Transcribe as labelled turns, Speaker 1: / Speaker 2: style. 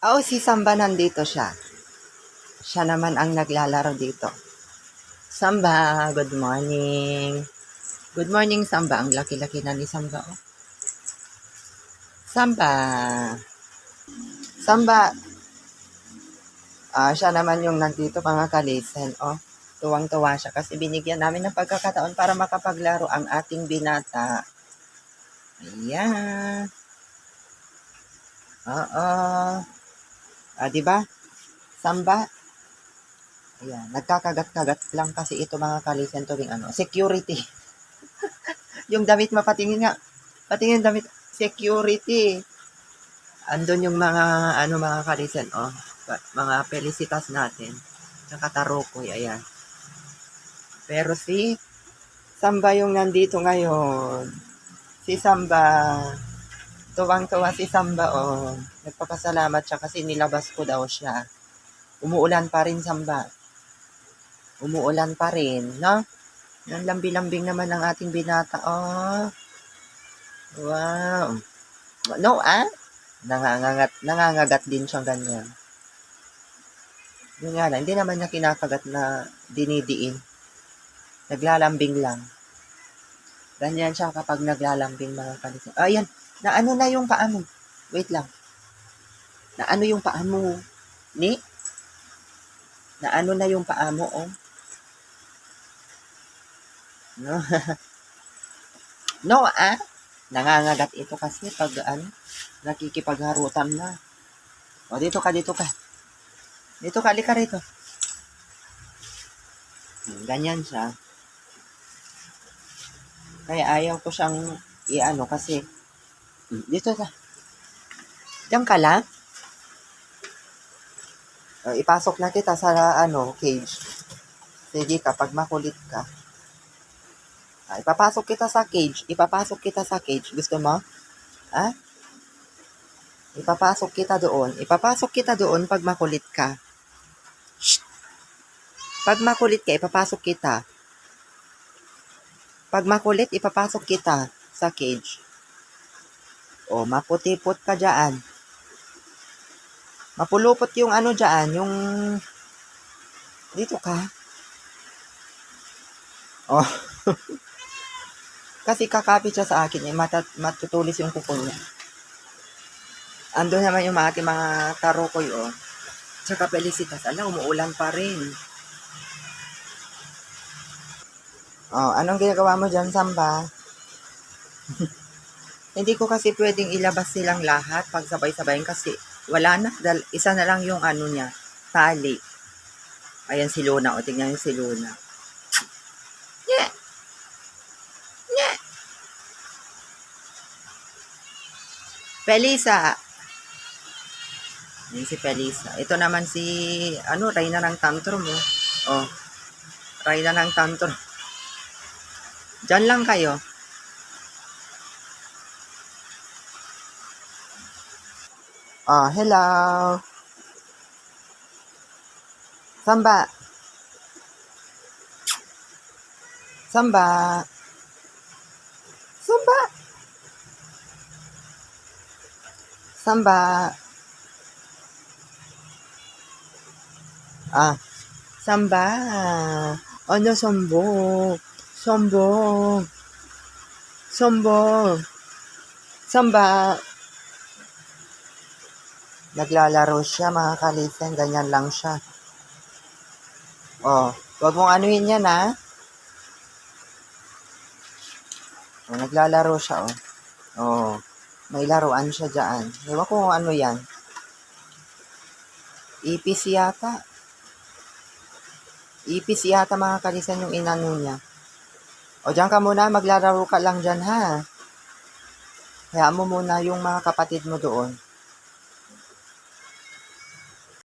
Speaker 1: Oh, si Samba nandito siya. Siya naman ang naglalaro dito. Samba, good morning. Good morning, Samba. Ang laki-laki na ni Samba, oh. Samba. Samba. Ah, siya naman yung nandito, mga kalisen, oh. Tuwang-tuwa siya kasi binigyan namin ng pagkakataon para makapaglaro ang ating binata. Ayan. Oo. Ah, di ba? Samba. Ayan, nagkakagat-kagat lang kasi ito mga kalisen tuwing ano, security. yung damit mapatingin nga. Patingin damit security. Andun yung mga ano mga kalisen, oh, mga felicitas natin. Nakatarokoy, ayan. Pero si Samba yung nandito ngayon. Si Samba, tuwang-tuwa si Samba, oh. Nagpapasalamat siya kasi nilabas ko daw siya. Umuulan pa rin, Samba. Umuulan pa rin, no? Ang lambi-lambing naman ng ating binata, oh. Wow. No, ah? Nangangagat, nangangagat din siyang ganyan. Yun nga lang, hindi naman niya kinakagat na dinidiin. Naglalambing lang. Ganyan siya kapag naglalambing mga kalisan. Ayan, na ano na yung paa mo? Wait lang. Na ano yung paa mo? Ni? Na ano na yung paa mo, oh? No? no, ah? Nangangagat ito kasi pag ano, nakikipagharutan na. O, dito ka, dito ka. Dito ka, alika rito. Ganyan siya. Kaya ayaw ko siyang i-ano kasi dito ka. Diyan ka lang. O, ipasok na kita sa ano, cage. Sige kapag makulit ka. Ah, ipapasok kita sa cage. Ipapasok kita sa cage. Gusto mo? Ha? Ipapasok kita doon. Ipapasok kita doon pag makulit ka. Shh! Pag makulit ka, ipapasok kita. Pag makulit, ipapasok kita sa cage. O, maputipot ka dyan. Mapulupot yung ano dyan, yung... Dito ka. Oh. Kasi kakapit siya sa akin, eh, matat, matutulis yung kuko niya. Ando naman yung mga ating mga tarokoy, oh. Tsaka Felicitas, alam, umuulan pa rin. Oh, anong ginagawa mo dyan, Samba? Hindi ko kasi pwedeng ilabas silang lahat pag sabay-sabayin kasi wala na. Dal, isa na lang yung ano niya, tali. Ayan si Luna, o tingnan yung si Luna. Nye! Nye! Felisa! Yan si Felisa. Ito naman si, ano, Reyna ng tantrum, oh. Oh. Reyna ng tantrum. Diyan lang kayo. Ah, hello. Samba. Samba. Samba. Samba. Ah, Samba. Ano sombong? Sombong. Sombong. Samba. Naglalaro siya, mga kalisen. Ganyan lang siya. Oh, wag mong anuhin yan, ha? Oh, naglalaro siya, oh. Oh, may laruan siya dyan. Ewan ko kung ano yan. Ipis yata. Ipis yata, mga kalisen, yung inano niya. O, dyan ka muna. Maglalaro ka lang dyan, ha? Hayaan mo muna yung mga kapatid mo doon.